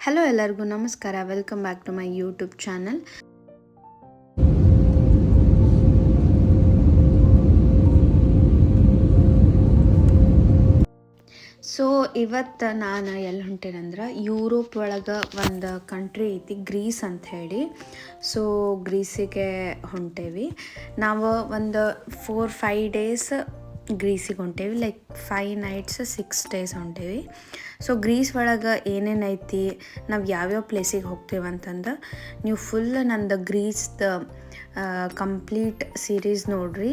Hello ಎಲ್ಲರಿಗೂ ನಮಸ್ಕಾರ. Welcome back to my YouTube channel so ಇವತ್ತು ನಾನು ಎಲ್ಲಿ ಹೊಂಟೇನಂದ್ರೆ ಯೂರೋಪ್ ಒಳಗೆ ಒಂದು ಕಂಟ್ರಿ ಐತಿ ಗ್ರೀಸ್ ಅಂತ ಹೇಳಿ. ಸೊ ಗ್ರೀಸಿಗೆ ಹೊಂಟೇವಿ. ನಾವು ಒಂದು ಫೋರ್ ಫೈವ್ ಡೇಸ್ ಗ್ರೀಸಿಗೆ ಹೊಂಟೇವಿ like five nights six days ಹೊಂಟೇವಿ. So Greece ಒಳಗೆ ಏನೇನು ಐತಿ, ನಾವು ಯಾವ್ಯಾವ ಪ್ಲೇಸಿಗೆ ಹೋಗ್ತೇವೆ ಅಂತಂದ್ರೆ, ನೀವು ಫುಲ್ ನಂದು ಗ್ರೀಸ್ದ ಕಂಪ್ಲೀಟ್ ಸೀರೀಸ್ ನೋಡ್ರಿ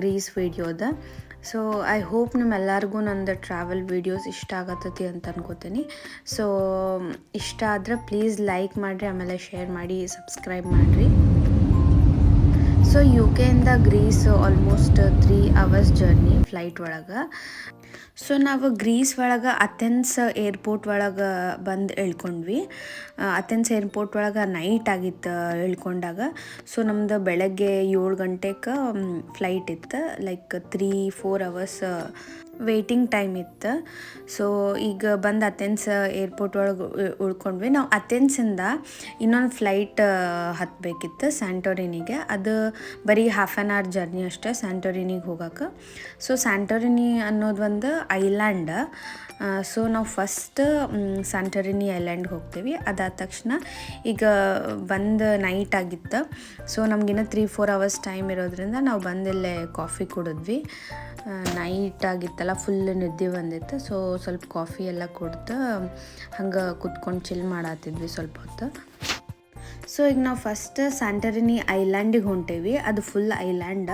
ಗ್ರೀಸ್ ವಿಡಿಯೋದ ಸೊ ಐ ಹೋಪ್ ನಿಮ್ಮೆಲ್ಲರಿಗೂ ನಂದು ಟ್ರಾವೆಲ್ ವೀಡಿಯೋಸ್ ಇಷ್ಟ ಆಗತ್ತತಿ ಅಂತ ಅನ್ಕೋತೀನಿ. ಸೊ ಇಷ್ಟ ಆದರೆ ಪ್ಲೀಸ್ ಲೈಕ್ ಮಾಡಿರಿ, ಆಮೇಲೆ ಶೇರ್ ಮಾಡಿ ಸಬ್ಸ್ಕ್ರೈಬ್ ಮಾಡಿರಿ. ಸೊ ಯು ಕೆಯಿಂದ Greece almost three hours journey flight ಒಳಗೆ ಸೊ ನಾವು ಗ್ರೀಸ್ ಒಳಗೆ ಅಥೆನ್ಸ್ ಏರ್ಪೋರ್ಟ್ ಒಳಗೆ ಬಂದು ಇಳ್ಕೊಂಡ್ವಿ ಅಥೆನ್ಸ್ ಏರ್ಪೋರ್ಟ್ ಒಳಗೆ ನೈಟ್ ಆಗಿತ್ತು ಇಳ್ಕೊಂಡಾಗ ಸೊ ನಮ್ದು ಬೆಳಗ್ಗೆ ಏಳು ಗಂಟೆಗೆ ಫ್ಲೈಟ್ ಇತ್ತು like three four hours waiting time ಇತ್ತು. ಸೊ ಈಗ ಬಂದು ಅಥೆನ್ಸ್ ಏರ್ಪೋರ್ಟ್ ಒಳಗೆ ಉಳ್ಕೊಂಡ್ವಿ. ನಾವು ಅಥೆನ್ಸಿಂದ ಇನ್ನೊಂದು ಫ್ಲೈಟ್ ಹತ್ತಬೇಕಿತ್ತು ಸ್ಯಾಂಟೋರಿನಿಗೆ ಅದು ಬರೀ ಹಾಫ್ ಆನ್ ಅವರ್ ಜರ್ನಿ ಅಷ್ಟೇ ಸ್ಯಾಂಟೋರಿನಿಗೆ ಹೋಗೋಕೆ. ಸೊ ಸ್ಯಾಂಟೋರಿನಿ ಅನ್ನೋದು ಒಂದು ಐಲ್ಯಾಂಡ್ ಸೊ ನಾವು ಫಸ್ಟ್ ಸ್ಯಾಂಟೋರಿನಿ ಐಲ್ಯಾಂಡ್ಗೆ ಹೋಗ್ತೀವಿ. ಅದಾದ ತಕ್ಷಣ ಈಗ ಬಂದು ನೈಟ್ ಆಗಿತ್ತು. ಸೊ ನಮಗಿನ್ನ ತ್ರೀ ಫೋರ್ ಅವರ್ಸ್ ಟೈಮ್ ಇರೋದ್ರಿಂದ ನಾವು ಬಂದಿಲ್ಲೇ ಕಾಫಿ ಕುಡಿದ್ವಿ. ನೈಟ್ ಆಗಿತ್ತಲ್ಲ ಫುಲ್ ನಿದ್ದೆ ಬಂದಿತ್ತು. ಸೊ ಸ್ವಲ್ಪ ಕಾಫಿ ಎಲ್ಲ ಕುಡ್ದು, ಹಂಗೆ ಕುತ್ಕೊಂಡು ಚಿಲ್ ಮಾಡತ್ತಿದ್ವಿ ಸ್ವಲ್ಪ ಹೊತ್ತು. ಸೊ ಈಗ ನಾವು ಫಸ್ಟ್ ಸ್ಯಾಂಟರಿನಿ ಐಲ್ಯಾಂಡಿಗೆ ಹೊಂಟೇವಿ. ಅದು ಫುಲ್ ಐಲ್ಯಾಂಡ್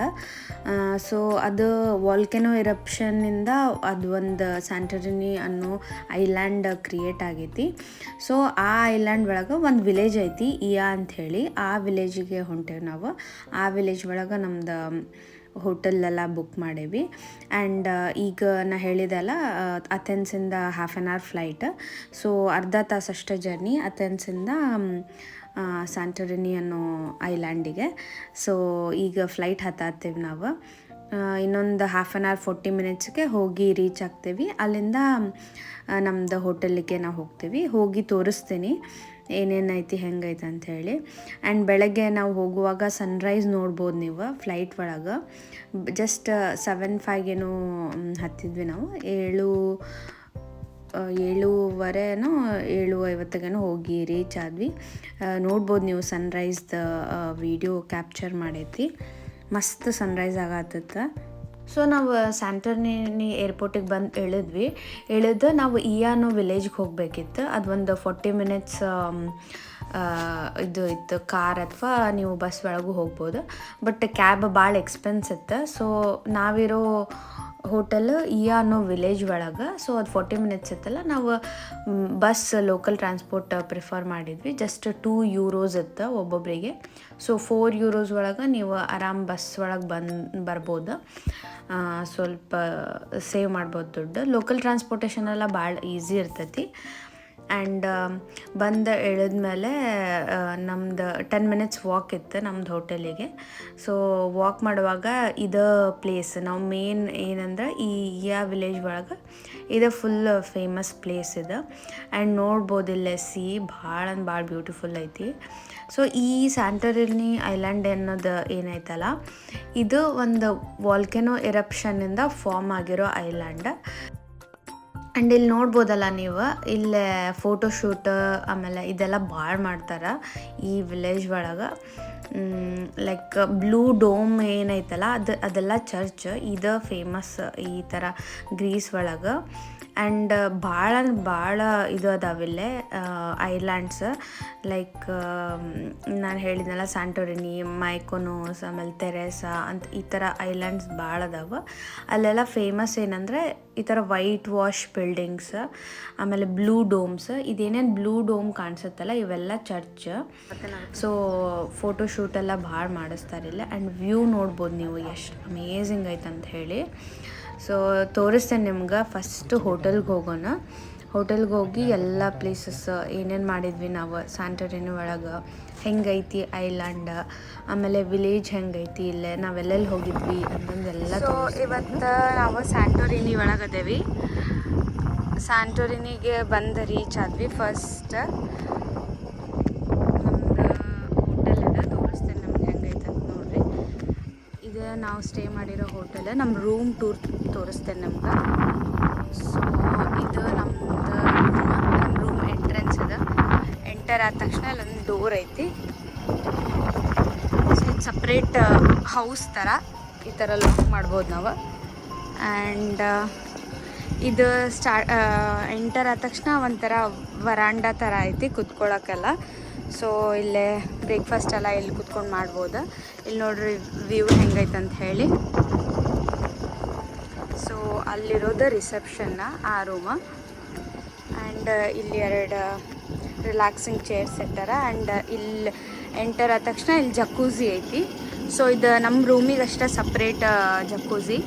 ಸೊ ಅದು ವಾಲ್ಕೆನೋ ಇರಪ್ಷನ್ನಿಂದ ಅದು ಒಂದು ಸ್ಯಾಂಟರಿನಿ ಅನ್ನೋ ಐಲ್ಯಾಂಡ್ ಕ್ರಿಯೇಟ್ ಆಗೈತಿ. ಸೊ ಆ ಐಲ್ಯಾಂಡ್ ಒಳಗೆ ಒಂದು ವಿಲೇಜ್ ಐತಿ, ಇಯಾ ಅಂಥೇಳಿ ಆ ವಿಲೇಜಿಗೆ ಹೊಂಟೇವಿ ನಾವು. ಆ ವಿಲೇಜ್ ಒಳಗೆ ನಮ್ದು ಹೋಟೆಲ್ಲೆಲ್ಲ ಬುಕ್ ಮಾಡೇವಿ ಆ್ಯಂಡ್ ಈಗ ನಾ ಹೇಳಿದೆಲ್ಲ ಅಥೆನ್ಸಿಂದ half an hour flight so ಅರ್ಧ ತಾಸಷ್ಟೇ ಜರ್ನಿ ಅಥೆನ್ಸಿಂದ ಸ್ಯಾಂಟರಿನಿ ಅನ್ನೋ ಐಲ್ಯಾಂಡಿಗೆ ಸೊ ಈಗ ಫ್ಲೈಟ್ ಹತ್ತಾತೀವಿ ನಾವು. ಇನ್ನೊಂದು ಹಾಫ್ ಆನ್ ಅವರ್ ಫೋರ್ಟಿ ಮಿನಿಟ್ಸ್ಗೆ ಹೋಗಿ ರೀಚ್ ಆಗ್ತೀವಿ. ಅಲ್ಲಿಂದ ನಮ್ಮದು ಹೋಟೆಲಿಗೆ ನಾವು ಹೋಗ್ತೀವಿ. ಹೋಗಿ ತೋರಿಸ್ತೀನಿ. ಏನೇನೈತಿ ಹೆಂಗೈತೆ ಅಂಥೇಳಿ. ಆ್ಯಂಡ್ ಬೆಳಗ್ಗೆ ನಾವು ಹೋಗುವಾಗ ಸನ್ರೈಸ್ ನೋಡ್ಬೋದು ನೀವು ಫ್ಲೈಟ್ ಒಳಗೆ. ಜಸ್ಟ್ ಸೆವೆನ್ ಫೈವ್ಗೇನೋ ಹತ್ತಿದ್ವಿ ನಾವು. ಏಳು ಏಳುವರೆನೋ ಏಳು ಐವತ್ತಿಗೇನೋ ಹೋಗಿ ರೀಚ್ ಆದ್ವಿ. ನೋಡ್ಬೋದು ನೀವು ಸನ್ರೈಸ್ದ ವಿಡಿಯೋ ಕ್ಯಾಪ್ಚರ್ ಮಾಡೈತಿ. ಮಸ್ತ್ ಸನ್ರೈಸ್ ಆಗತ್ತತ್ತ ಸೊ ನಾವು ಸ್ಯಾಂಟರ್ನಿ ಏರ್ಪೋರ್ಟಿಗೆ ಬಂದು ಇಳಿದ್ವಿ. ಇಳಿದು ನಾವು ಇಯಾನೋ ವಿಲೇಜ್ಗೆ ಹೋಗಬೇಕಿತ್ತು. ಅದು ಒಂದು ಫೋರ್ಟಿ ಮಿನಿಟ್ಸ್ ಇದು ಇತ್ತು ಕಾರ್ ಅಥವಾ ನೀವು ಬಸ್ ಒಳಗೂ ಹೋಗ್ಬೋದು. ಬಟ್ ಕ್ಯಾಬ್ ಭಾಳ ಎಕ್ಸ್ಪೆನ್ಸ್ ಇತ್ತು. ಸೊ ನಾವಿರೋ ಹೋಟೆಲ್ ಇಯಾ ಅನ್ನೋ ವಿಲೇಜ್ ಒಳಗೆ. ಸೊ ಅದು ಫೋರ್ಟಿ ಮಿನಿಟ್ಸ್ ಇತ್ತಲ್ಲ, ನಾವು ಬಸ್ ಲೋಕಲ್ ಟ್ರಾನ್ಸ್ಪೋರ್ಟ್ ಪ್ರಿಫರ್ ಮಾಡಿದ್ವಿ. ಜಸ್ಟ್ ಟೂ ಯೂರೋಸ್ ಇತ್ತು ಒಬ್ಬೊಬ್ಬರಿಗೆ ಸೊ ಫೋರ್ ಯೂರೋಸ್ ಒಳಗೆ ನೀವು ಆರಾಮ್ ಬಸ್ ಒಳಗೆ ಬಂದು, ಬರ್ಬೋದು. ಸ್ವಲ್ಪ ಸೇವ್ ಮಾಡ್ಬೋದು ದುಡ್ಡು. ಲೋಕಲ್ ಟ್ರಾನ್ಸ್ಪೋರ್ಟೇಷನ್ ಎಲ್ಲ ಭಾಳ ಈಸಿ ಇರ್ತೈತಿ. ಆ್ಯಂಡ್ ಬಂದು ಇಳಿದ್ಮೇಲೆ ನಮ್ದು ಟೆನ್ ಮಿನಿಟ್ಸ್ ವಾಕ್ ಇತ್ತು ನಮ್ದು ಹೋಟೆಲಿಗೆ. ಸೊ ವಾಕ್ ಮಾಡುವಾಗ ಇದು ಪ್ಲೇಸ್ ನಾವು ಮೇನ್ ಏನಂದ್ರೆ ಈ ಯಾ ವಿಲೇಜ್ ಒಳಗೆ ಇದು ಫುಲ್ ಫೇಮಸ್ ಪ್ಲೇಸ್ ಇದು. ಆ್ಯಂಡ್ ನೋಡ್ಬೋದು ಇಲ್ಲೇ ಸಿ ಭಾಳ ಅಂದ್ರೆ ಭಾಳ ಬ್ಯೂಟಿಫುಲ್ ಐತಿ. ಸೊ ಈ ಸ್ಯಾಂಟರಿನಿ ಐಲ್ಯಾಂಡ್ ಅನ್ನೋದು ಏನೈತಲ್ಲ, ಇದು ಒಂದು ವಾಲ್ಕೆನೋ ಎರಪ್ಷನ್ನಿಂದ ಫಾರ್ಮ್ ಆಗಿರೋ ಐಲ್ಯಾಂಡ್ ಆ್ಯಂಡ್ ಇಲ್ಲಿ ನೋಡ್ಬೋದಲ್ಲ ನೀವು, ಇಲ್ಲೇ ಫೋಟೋಶೂಟ್ ಆಮೇಲೆ ಇದೆಲ್ಲ ಭಾಳ ಮಾಡ್ತಾರೆ ಈ ವಿಲೇಜ್ ಒಳಗೆ. ಲೈಕ್ ಬ್ಲೂ ಡೋಮ್ ಏನೈತಲ್ಲ, ಅದು, ಅದೆಲ್ಲ ಚರ್ಚ್ ಇದು ಫೇಮಸ್ ಈ ಥರ ಗ್ರೀಸ್ ಒಳಗೆ. ಆ್ಯಂಡ್ ಭಾಳ ಭಾಳ ಇದು ಅದಾವಿಲ್ಲೇ ಐಲ್ಯಾಂಡ್ಸ್ ಲೈಕ್ ನಾನು ಹೇಳಿದ್ನಲ್ಲ ಸ್ಯಾಂಟೋರಿನಿ ಮೈಕೋನೋಸ್ ಆಮೇಲೆ ತೆರೆಸಾ ಅಂತ ಈ ಥರ ಐಲ್ಯಾಂಡ್ಸ್ ಭಾಳ ಅದಾವ. ಅಲ್ಲೆಲ್ಲ ಫೇಮಸ್ ಏನಂದರೆ ಈ ಥರ ವೈಟ್ ವಾಶ್ ಬಿಲ್ಡಿಂಗ್ಸ್ ಆಮೇಲೆ ಬ್ಲೂ ಡೋಮ್ಸ್ ಇದೇನೇನು ಬ್ಲೂ ಡೋಮ್ ಕಾಣಿಸುತ್ತಲ್ಲ, ಇವೆಲ್ಲ ಚರ್ಚ್ ಸೊ ಫೋಟೋ ಶೂಟ್ ಎಲ್ಲ ಭಾಳ ಮಾಡಿಸ್ತಾರಿಲ್ಲ ಆ್ಯಂಡ್ ವ್ಯೂ ನೋಡ್ಬೋದು ನೀವು, ಎಷ್ಟು ಅಮೇಝಿಂಗ್ ಐತೆ ಅಂತ ಹೇಳಿ. ಸೊ ತೋರಿಸ್ತೇನೆ ನಿಮ್ಗೆ ಫಸ್ಟು ಹೋಟೆಲ್ಗೆ ಹೋಗೋಣ. ಹೋಟೆಲ್ಗೆ ಹೋಗಿ ಎಲ್ಲ ಪ್ಲೇಸಸ್ ಏನೇನು ಮಾಡಿದ್ವಿ ನಾವು? ಸ್ಯಾಂಟರಿನ ಒಳಗೆ ಹೆಂಗೈತಿ ಐಲ್ಯಾಂಡ್ ಆಮೇಲೆ ವಿಲೇಜ್ ಹೆಂಗೈತಿ ಇಲ್ಲೇ ನಾವೆಲ್ಲೆಲ್ಲಿ ಹೋಗಿದ್ವಿ ಅಂತಂದೆಲ್ಲ ಸೊ ಇವತ್ತು ನಾವು ಸ್ಯಾಂಟೋರಿನಿ ಒಳಗದೇವಿ ಸ್ಯಾಂಟೋರಿನಿಗೆ ಬಂದು ರೀಚ್ ಆದ್ವಿ ಫಸ್ಟ್ ನಮ್ದು ಹೋಟೆಲ್ ಅದ ತೋರಿಸ್ತೇನೆ ನಮ್ಗೆ ಹೆಂಗೈತೆ ಅಂತ ನೋಡ್ರಿ ಇದು ನಾವು ಸ್ಟೇ ಮಾಡಿರೋ ಹೋಟೆಲ್ ನಮ್ಮ ರೂಮ್ ಟೂರ್ ತೋರಿಸ್ತೇನೆ ನಮ್ಗೆ. ಸೊ ಇದು ನಮ್ದು ನಮ್ಮ ರೂಮ್ ಎಂಟ್ರೆನ್ಸ್ ಅದ ಎಂಟರ್ ಆದ ತಕ್ಷಣ ಅಲ್ಲೊಂದು ಡೋರ್ ಐತಿ. ಸೊ ಸಪ್ರೇಟ್ ಹೌಸ್ ಥರ ಈ ಥರ ಲಾಕ್ ಮಾಡ್ಬೋದು ನಾವು. ಆ್ಯಂಡ್ ಇದು ಸ್ಟಾ ಎಂಟರ್ ಆದ ತಕ್ಷಣ ಒಂಥರ ವರಾಂಡ ಥರ ಐತಿ ಕುತ್ಕೊಳ್ಳೋಕ್ಕೆಲ್ಲ ಸೊ ಇಲ್ಲೇ ಬ್ರೇಕ್ಫಾಸ್ಟ್ ಎಲ್ಲ ಇಲ್ಲಿ ಕುತ್ಕೊಂಡು ಮಾಡ್ಬೋದು. ಇಲ್ಲಿ ನೋಡ್ರಿ ವ್ಯೂ ಹೆಂಗೈತೆ ಅಂತ ಹೇಳಿ. ಸೊ ಅಲ್ಲಿರೋದು ರಿಸೆಪ್ಷನ್ನ ಆ ರೂಮ ಆ್ಯಂಡ್ ಇಲ್ಲಿ ಎರಡು ರಿಲ್ಯಾಕ್ಸಿಂಗ್ ಚೇರ್ಸ್ ಇಟ್ಟಾರ ಆ್ಯಂಡ್ ಇಲ್ಲಿ ಎಂಟರ್ ಆದ ತಕ್ಷಣ ಇಲ್ಲಿ ಜಕ್ಕೂಸಿ ಐತಿ. ಸೊ ಇದು ನಮ್ಮ ರೂಮಿಗೆ ಅಷ್ಟೇ ಸಪ್ರೇಟ್ ಜಕ್ಕೂಸಿ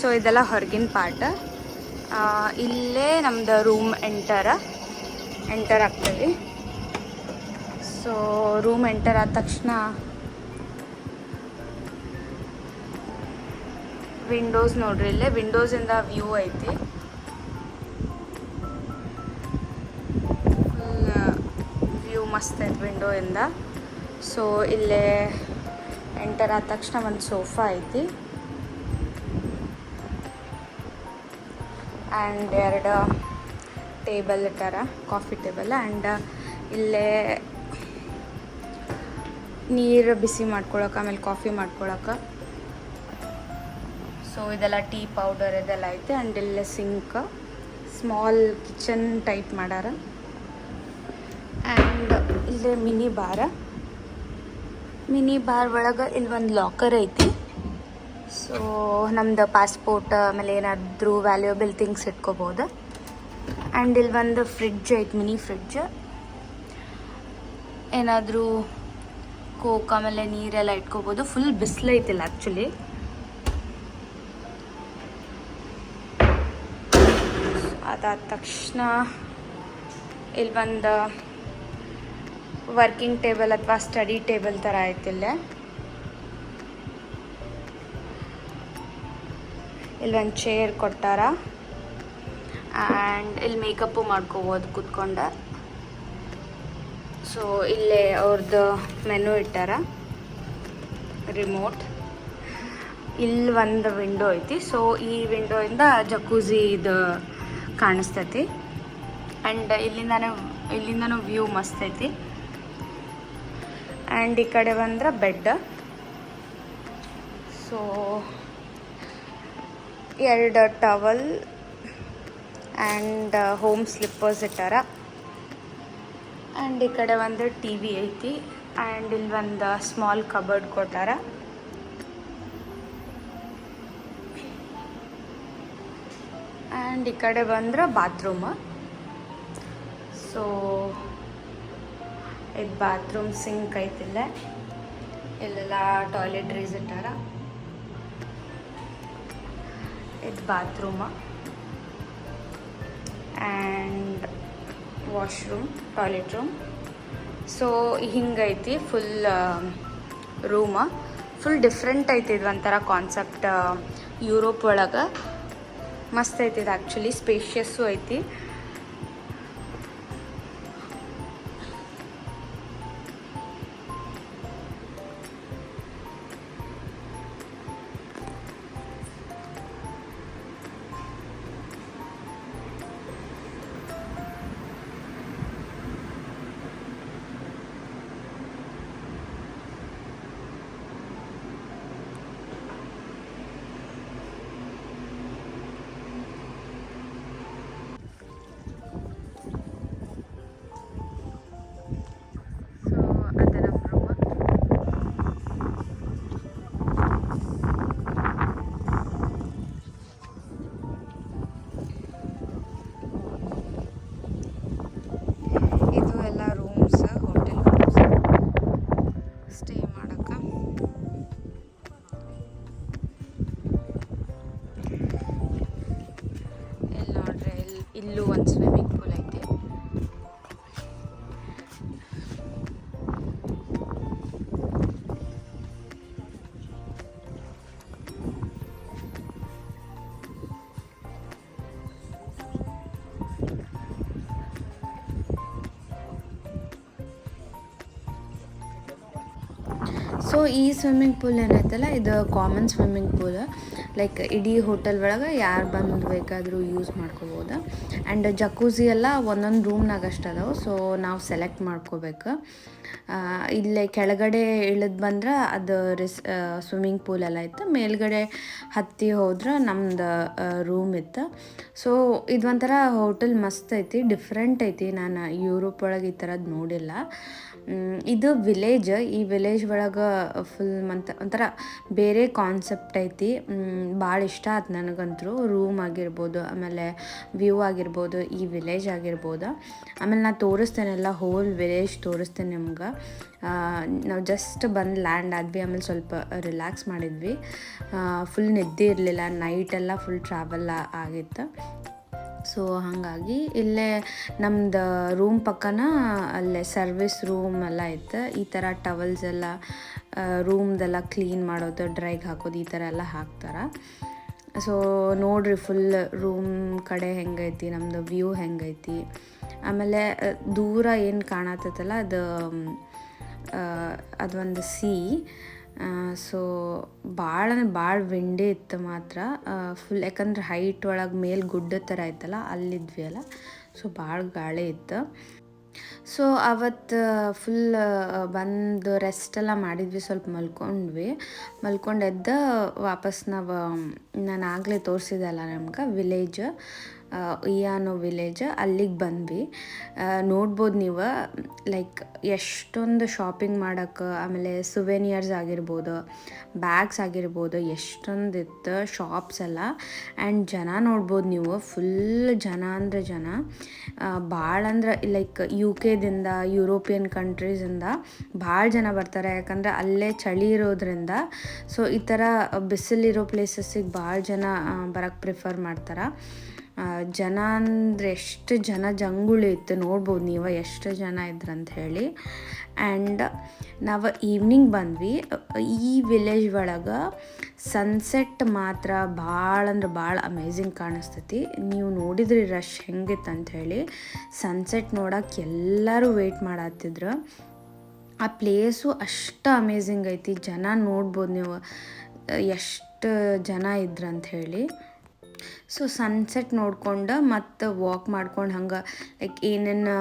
ಸೊ ಇದೆಲ್ಲ ಹೊರಗಿನ ಪಾರ್ಟ್ ಇಲ್ಲೇ ನಮ್ದು ರೂಮ್ ಎಂಟರ ಎಂಟರ್ ಆಗ್ತೀವಿ ಸೊ ರೂಮ್ ಎಂಟರ್ ಆದ ತಕ್ಷಣ ವಿಂಡೋಸ್ ನೋಡ್ರಿ, ಇಲ್ಲೇ ವಿಂಡೋಸಿಂದ ವ್ಯೂ ಐತಿ. ವ್ಯೂ ಮಸ್ತ್ ಐತಿ ವಿಂಡೋಯಿಂದ ಸೊ ಇಲ್ಲೇ ಎಂಟರ್ ಆದ ತಕ್ಷಣ ಒಂದು ಸೋಫಾ ಐತಿ. ಆ್ಯಂಡ್ ಎರಡು ಟೇಬಲ್ ಥರ ಕಾಫಿ ಟೇಬಲ್ ಆ್ಯಂಡ್ ಇಲ್ಲೇ ನೀರು ಬಿಸಿ ಮಾಡ್ಕೊಳಕ್ಕೆ ಆಮೇಲೆ ಕಾಫಿ ಮಾಡ್ಕೊಳಕ್ಕೆ ಸೊ ಇದೆಲ್ಲ ಟೀ ಪೌಡರ್ ಇದೆಲ್ಲ ಐತೆ ಆ್ಯಂಡ್ ಇಲ್ಲೇ ಸಿಂಕ್ ಸ್ಮಾಲ್ ಕಿಚನ್ ಟೈಪ್ ಮಾಡ್ಯಾರ ಆ್ಯಂಡ್ ಇಲ್ಲೇ ಮಿನಿ ಬಾರ ಮಿನಿ ಬಾರ್ ಒಳಗೆ ಇಲ್ಲಿ ಒಂದು ಲಾಕರ್ ಐತಿ. ಸೊ ನಮ್ದು ಪಾಸ್ಪೋರ್ಟ್ ಆಮೇಲೆ ಏನಾದರೂ ವ್ಯಾಲ್ಯೂಯಬಲ್ ಥಿಂಗ್ಸ್ ಇಟ್ಕೋಬೋದು. ಆ್ಯಂಡ್ ಇಲ್ಲಿ ಒಂದು ಫ್ರಿಡ್ಜ್ ಐತೆ ಮಿನಿ ಫ್ರಿಡ್ಜ್ ಏನಾದರೂ ಕೋಕ್ ಆಮೇಲೆ ನೀರೆಲ್ಲ ಇಟ್ಕೋಬೋದು. ಫುಲ್ ಬಿಸಿಲೈತಿಲ್ಲ ಆ್ಯಕ್ಚುಲಿ ಅದಾದ ತಕ್ಷಣ ಇಲ್ಲಿ ಒಂದು ವರ್ಕಿಂಗ್ ಟೇಬಲ್ ಅಥವಾ ಸ್ಟಡಿ ಟೇಬಲ್ ಥರ ಐತಿಲ್ಲೇ ಇಲ್ಲೊಂದು ಚೇರ್ ಕೊಟ್ಟಾರ ಆ್ಯಂಡ್ ಇಲ್ಲಿ ಮೇಕಪ್ಪು ಮಾಡ್ಕೋಬೋದು ಕುತ್ಕೊಂಡ. ಸೊ ಇಲ್ಲೇ ಅವ್ರದ್ದು ಮೆನು ಇಟ್ಟಾರ. ರಿಮೋಟ್ ಇಲ್ಲಿ ಒಂದು ವಿಂಡೋ ಐತಿ. ಸೊ ಈ ವಿಂಡೋಯಿಂದ ಜಕೂಜಿ ಇದು ಕಾಣಿಸ್ತೈತಿ. ಆ್ಯಂಡ್ ಇಲ್ಲಿಂದನೂ ಇಲ್ಲಿಂದನೂ ವ್ಯೂ ಮಸ್ತ್ ಐತಿ. ಆ್ಯಂಡ್ ಈ ಕಡೆ ಬಂದ್ರೆ ಬೆಡ್ ಸೊ ಎರಡು ಟವಲ್ ಆ್ಯಂಡ್ ಹೋಮ್ ಸ್ಲಿಪ್ಪರ್ಸ್ ಇಟ್ಟಾರ. ಆ್ಯಂಡ್ ಈ ಕಡೆ ಒಂದು ಟಿ ವಿ ಐತಿ. ಆ್ಯಂಡ್ ಇಲ್ಲಿ ಒಂದು ಸ್ಮಾಲ್ ಕಬರ್ಡ್ ಕೊಟ್ಟಾರ. ಆ್ಯಂಡ್ ಈ ಕಡೆ ಬಂದ್ರೆ ಬಾತ್ರೂಮ್ ಸೊ ಇದು ಬಾತ್ರೂಮ್ ಸಿಂಕ್ ಐತಿಲ್ಲ. ಇಲ್ಲೆಲ್ಲ ಟಾಯ್ಲೆಟ್ರೀಸ್ ಇಟ್ಟಾರ. ಇದು bathroom and washroom toilet room so ಹಿಂಗೈತಿ full room full different ಐತಿ ಇದು ಒಂಥರ ಕಾನ್ಸೆಪ್ಟ್ ಯುರೋಪ್ ಒಳಗೆ. ಮಸ್ತ್ ಐತಿ ಇದು ಆ್ಯಕ್ಚುಲಿ ಸ್ಪೇಷಿಯಸ್ಸು ಐತಿ. ಇಲ್ಲಿ ಇಲ್ಲೂ ಒಂದು ಈ ಸ್ವಿಮ್ಮಿಂಗ್ ಪೂಲ್ ಏನೈತಲ್ಲ, ಇದು ಕಾಮನ್ ಸ್ವಿಮ್ಮಿಂಗ್ ಪೂಲ್ ಲೈಕ್ ಇಡೀ ಹೋಟೆಲ್ ಒಳಗೆ ಯಾರು ಬಂದು ಬೇಕಾದರೂ ಯೂಸ್ ಮಾಡ್ಕೋಬೋದು. ಆ್ಯಂಡ್ ಜಕೂಸಿ ಎಲ್ಲ ಒಂದೊಂದು ರೂಮ್ನಾಗ ಅಷ್ಟು ಅದಾವೆ ಸೊ ನಾವು ಸೆಲೆಕ್ಟ್ ಮಾಡ್ಕೋಬೇಕು. ಇಲ್ಲಿ ಕೆಳಗಡೆ ಇಳಿದು ಬಂದ್ರೆ ಅದು ರಿಸ್ ಸ್ವಿಮ್ಮಿಂಗ್ ಪೂಲ್ ಎಲ್ಲ ಇತ್ತು. ಮೇಲ್ಗಡೆ ಹತ್ತಿ ಹೋದ್ರೆ ನಮ್ದು ರೂಮ್ ಇತ್ತು. ಸೊ ಇದು ಒಂಥರ ಹೋಟೆಲ್ ಮಸ್ತ್ ಐತಿ ಡಿಫ್ರೆಂಟ್ ಐತಿ. ನಾನು ಯುರೋಪ್ ಒಳಗೆ ಈ ಥರದ್ದು ನೋಡಿಲ್ಲ. ಇದು ವಿಲೇಜ್ ಈ ವಿಲೇಜ್ ಒಳಗೆ ಫುಲ್ ಮಂತ ಒಂಥರ ಬೇರೆ ಕಾನ್ಸೆಪ್ಟ್ ಐತಿ. ಭಾಳ ಇಷ್ಟ ಆಯ್ತು ನನಗಂತೂ ರೂಮ್ ಆಗಿರ್ಬೋದು, ಆಮೇಲೆ ವ್ಯೂ ಆಗಿರ್ಬೋದು, ಈ ವಿಲೇಜ್ ಆಗಿರ್ಬೋದು. ಆಮೇಲೆ ನಾನು ತೋರಿಸ್ತೇನೆಲ್ಲ ಹೋಲ್ ವಿಲೇಜ್ ತೋರಿಸ್ತೇನೆ ನಿಮ್ಗೆ. ನಾವು ಜಸ್ಟ್ ಬಂದು ಲ್ಯಾಂಡ್ ಆದ್ವಿ, ಆಮೇಲೆ ಸ್ವಲ್ಪ ರಿಲ್ಯಾಕ್ಸ್ ಮಾಡಿದ್ವಿ. ಫುಲ್ ನಿದ್ದೆ ಇರಲಿಲ್ಲ ನೈಟೆಲ್ಲ ಫುಲ್ ಟ್ರಾವೆಲ್ ಆಗಿತ್ತು. ಸೊ ಹಾಗಾಗಿ ಇಲ್ಲೇ ನಮ್ದು ರೂಮ್ ಪಕ್ಕನ ಅಲ್ಲೇ ಸರ್ವಿಸ್ ರೂಮ್ ಎಲ್ಲ ಇತ್ತು. ಈ ಥರ ಟವಲ್ಸ್ ಎಲ್ಲ ರೂಮ್ದೆಲ್ಲ ಕ್ಲೀನ್ ಮಾಡೋದು ಡ್ರೈಗೆ ಹಾಕೋದು ಈ ಥರ ಎಲ್ಲ ಹಾಕ್ತಾರೆ. ಸೊ ನೋಡ್ರಿ ಫುಲ್ ರೂಮ್ ಕಡೆ ಹೆಂಗೈತಿ ನಮ್ಮದು ವ್ಯೂ ಹೆಂಗೈತಿ. ಆಮೇಲೆ ದೂರ ಏನು ಕಾಣತ್ತಲ್ಲ, ಅದು ಅದೊಂದು ಸಿ ಸೊ ಭಾಳ ಅಂದ್ರೆ ಭಾಳ ವಿಂಡಿ ಇತ್ತು ಮಾತ್ರ. ಫುಲ್ ಯಾಕಂದ್ರೆ ಹೈಟ್ ಒಳಗೆ ಮೇಲೆ ಗುಡ್ಡ ಥರ ಇತ್ತಲ್ಲ, ಅಲ್ಲಿದ್ವಿ ಅಲ್ಲ. ಸೊ ಭಾಳ ಗಾಳಿ ಇತ್ತು. ಸೊ ಅವತ್ತು ಫುಲ್ ಬಂದು ರೆಸ್ಟ್ ಎಲ್ಲ ಮಾಡಿದ್ವಿ, ಸ್ವಲ್ಪ ಮಲ್ಕೊಂಡ್ವಿ. ಮಲ್ಕೊಂಡೆದ್ದು ವಾಪಸ್ ನಾವು ನಾನು ಆಗಲೇ ತೋರಿಸಿದಲ್ಲ ನಮ್ಗೆ ವಿಲೇಜ್ ಇಯಾನೋ ವಿಲೇಜ್ ಅಲ್ಲಿಗೆ ಬಂದ್ವಿ. ನೋಡ್ಬೋದು ನೀವು ಲೈಕ್ ಎಷ್ಟೊಂದು ಶಾಪಿಂಗ್ ಮಾಡೋಕ್ಕೆ ಆಮೇಲೆ ಸುವೆನಿಯರ್ಸ್ ಆಗಿರ್ಬೋದು ಬ್ಯಾಗ್ಸ್ ಆಗಿರ್ಬೋದು ಎಷ್ಟೊಂದು ಇತ್ತು ಶಾಪ್ಸ್ ಎಲ್ಲ. ಆ್ಯಂಡ್ ಜನ ನೋಡ್ಬೋದು ನೀವು ಫುಲ್ ಜನ ಅಂದರೆ ಜನ. ಭಾಳ ಅಂದ್ರೆ ಲೈಕ್ ಯು ಕೆದಿಂದ ಯುರೋಪಿಯನ್ ಕಂಟ್ರೀಸಿಂದ ಭಾಳ ಜನ ಬರ್ತಾರೆ. ಯಾಕಂದರೆ ಅಲ್ಲೇ ಚಳಿ ಇರೋದ್ರಿಂದ ಸೊ ಈ ಥರ ಬಿಸಿಲಿರೋ ಪ್ಲೇಸಸ್ಸಿಗೆ ಭಾಳ ಜನ ಬರೋಕ್ಕೆ ಪ್ರಿಫರ್ ಮಾಡ್ತಾರೆ. ಜನ ಅಂದರೆ ಎಷ್ಟು ಜನ ಜಂಗುಳಿ ಇತ್ತು ನೋಡ್ಬೋದು ನೀವು, ಎಷ್ಟು ಜನ ಇದ್ರಂತ ಹೇಳಿ. ಆ್ಯಂಡ್ ನಾವು ಈವ್ನಿಂಗ್ ಬಂದ್ವಿ. ಈ ವಿಲೇಜ್ ಒಳಗೆ ಸನ್ಸೆಟ್ ಮಾತ್ರ ಭಾಳ ಅಂದ್ರೆ ಭಾಳ ಅಮೇಝಿಂಗ್ ಕಾಣಿಸ್ತೈತಿ. ನೀವು ನೋಡಿದ್ರಿ ರಶ್ ಹೆಂಗಿತ್ತು ಹೇಳಿ. ಸನ್ಸೆಟ್ ನೋಡೋಕೆ ಎಲ್ಲರೂ ವೆಯ್ಟ್ ಮಾಡತ್ತಿದ್ರು ಆ ಪ್ಲೇಸು ಅಷ್ಟು ಅಮೇಝಿಂಗ್ ಐತಿ. ಜನ ನೋಡ್ಬೋದು ನೀವು, ಎಷ್ಟು ಜನ ಇದ್ರಂತ ಹೇಳಿ. ಸೊ ಸನ್ಸೆಟ್ ನೋಡ್ಕೊಂಡು ಮತ್ತು ವಾಕ್ ಮಾಡ್ಕೊಂಡು ಹಂಗೆ ಲೈಕ್ ಏನೇನು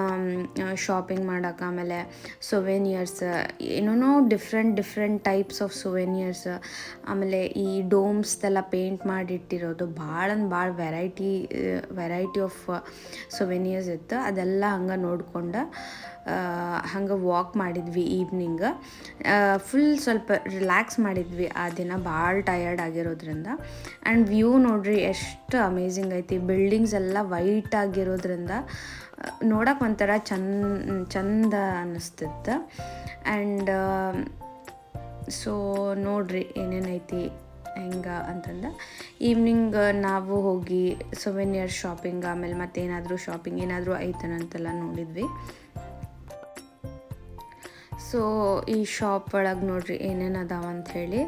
ಶಾಪಿಂಗ್ ಮಾಡೋಕೆ ಆಮೇಲೆ ಸೊವೆನಿಯರ್ಸ್ ಏನೇನೋ different different types of souvenirs ಆಮೇಲೆ ಈ ಡೋಮ್ಸ್ದೆಲ್ಲ ಪೇಂಟ್ ಮಾಡಿಟ್ಟಿರೋದು ಭಾಳ ಅಂದ್ರೆ ಭಾಳ ವೆರೈಟಿ ವೆರೈಟಿ ಆಫ್ ಸೊವೆನಿಯರ್ಸ್ ಇತ್ತು. ಅದೆಲ್ಲ ಹಂಗೆ ನೋಡ್ಕೊಂಡು ಹಂಗೆ ವಾಕ್ ಮಾಡಿದ್ವಿ ಈವ್ನಿಂಗ್ ಫುಲ್ ಸ್ವಲ್ಪ ರಿಲ್ಯಾಕ್ಸ್ ಮಾಡಿದ್ವಿ. ಆ ದಿನ ಭಾಳ ಟಯರ್ಡ್ ಆಗಿರೋದ್ರಿಂದ. ಆ್ಯಂಡ್ ವ್ಯೂ ನೋಡ್ರಿ, ಎಷ್ಟು ಅಮೇಝಿಂಗ್ ಐತಿ. ಬಿಲ್ಡಿಂಗ್ಸ್ ಎಲ್ಲ ವೈಟ್ ಆಗಿರೋದ್ರಿಂದ ನೋಡೋಕೆ ಒಂಥರ ಚಂದ ಚಂದ ಅನ್ನಿಸ್ತಿತ್ತು ಆ್ಯಂಡ್ ಸೊ ನೋಡ್ರಿ ಏನೇನೈತಿ ಹೆಂಗೆ ಅಂತಂದ. ಈವ್ನಿಂಗ್ ನಾವು ಹೋಗಿ ಸೊವೆನಿಯರ್ ಶಾಪಿಂಗ್ ಆಮೇಲೆ ಮತ್ತೇನಾದರೂ ಶಾಪಿಂಗ್ ಏನಾದರೂ ಐತನಂತೆಲ್ಲ ನೋಡಿದ್ವಿ. ಸೊ, ಈ ಶಾಪ್ ಒಳಗೆ ನೋಡ್ರಿ ಏನೇನು ಅದಾವ ಅಂಥೇಳಿ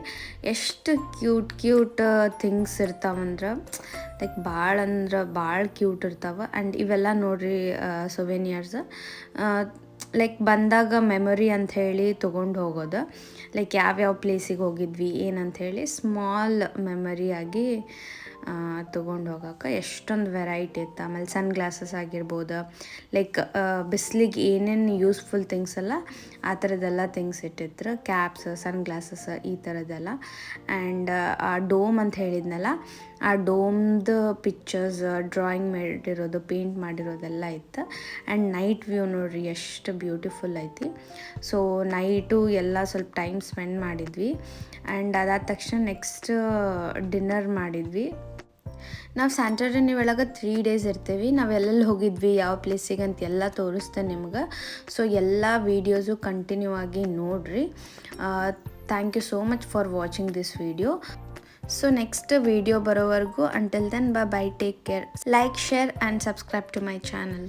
ಎಷ್ಟು ಕ್ಯೂಟ್ ಕ್ಯೂಟ್ ಥಿಂಗ್ಸ್ ಇರ್ತಾವಂದ್ರೆ ಲೈಕ್ ಭಾಳ ಅಂದ್ರೆ ಭಾಳ ಕ್ಯೂಟ್ ಇರ್ತಾವೆ. ಆ್ಯಂಡ್ ಇವೆಲ್ಲ ನೋಡ್ರಿ ಸೊವೆನಿಯರ್ಸ್ ಲೈಕ್ ಬಂದಾಗ ಮೆಮೊರಿ ಅಂತ ಹೇಳಿ ತೊಗೊಂಡು ಹೋಗೋದು. ಲೈಕ್ ಯಾವ್ಯಾವ ಪ್ಲೇಸಿಗೆ ಹೋಗಿದ್ವಿ ಏನಂಥೇಳಿ ಸ್ಮಾಲ್ ಮೆಮರಿಯಾಗಿ ತೊಗೊಂಡು ಹೋಗೋಕೆ ಎಷ್ಟೊಂದು ವೆರೈಟಿ ಇತ್ತು. ಆಮೇಲೆ ಸನ್ ಗ್ಲಾಸಸ್ ಆಗಿರ್ಬೋದು ಲೈಕ್ ಬಿಸಿಲಿಗೆ ಏನೇನು ಯೂಸ್ಫುಲ್ ಥಿಂಗ್ಸ್ ಎಲ್ಲ ಆ ಥರದ್ದೆಲ್ಲ ಥಿಂಗ್ಸ್ ಇಟ್ಟಿದ್ರು. ಕ್ಯಾಪ್ಸ್ ಸನ್ ಗ್ಲಾಸಸ್ ಈ ಥರದ್ದೆಲ್ಲ ಆ್ಯಂಡ್ ಆ ಡೋಮ್ ಅಂತ ಹೇಳಿದ್ನಲ್ಲ, ಆ ಡೋಮ್ದು ಪಿಕ್ಚರ್ಸ್ ಡ್ರಾಯಿಂಗ್ ಮಾಡಿರೋದು ಪೇಂಟ್ ಮಾಡಿರೋದೆಲ್ಲ ಇತ್ತು. ಆ್ಯಂಡ್ ನೈಟ್ ವ್ಯೂ ನೋಡ್ರಿ, ಎಷ್ಟು ಬ್ಯೂಟಿಫುಲ್ ಐತಿ. ಸೊ ನೈಟು ಎಲ್ಲ ಸ್ವಲ್ಪ ಟೈಮ್ ಸ್ಪೆಂಡ್ ಮಾಡಿದ್ವಿ. ಆ್ಯಂಡ್ ಅದಾದ ತಕ್ಷಣ ನೆಕ್ಸ್ಟ್ ಡಿನ್ನರ್ ಮಾಡಿದ್ವಿ. ನಾವು ಸ್ಯಾಂಟರ್ಡೇ ಒಳಗೆ ತ್ರೀ ಡೇಸ್ ಇರ್ತೀವಿ. ನಾವು ಎಲ್ಲೆಲ್ಲಿ ಹೋಗಿದ್ವಿ, ಯಾವ ಪ್ಲೇಸಿಗೆ ಅಂತ ಎಲ್ಲ ತೋರಿಸ್ತೇನೆ ನಿಮ್ಗೆ. ಸೊ ಎಲ್ಲ ವೀಡಿಯೋಸು ಕಂಟಿನ್ಯೂ ಆಗಿ ನೋಡಿರಿ. Thank you so much for watching this video so next video ಬರೋವರೆಗೂ until then bye bye take care like share and subscribe to my channel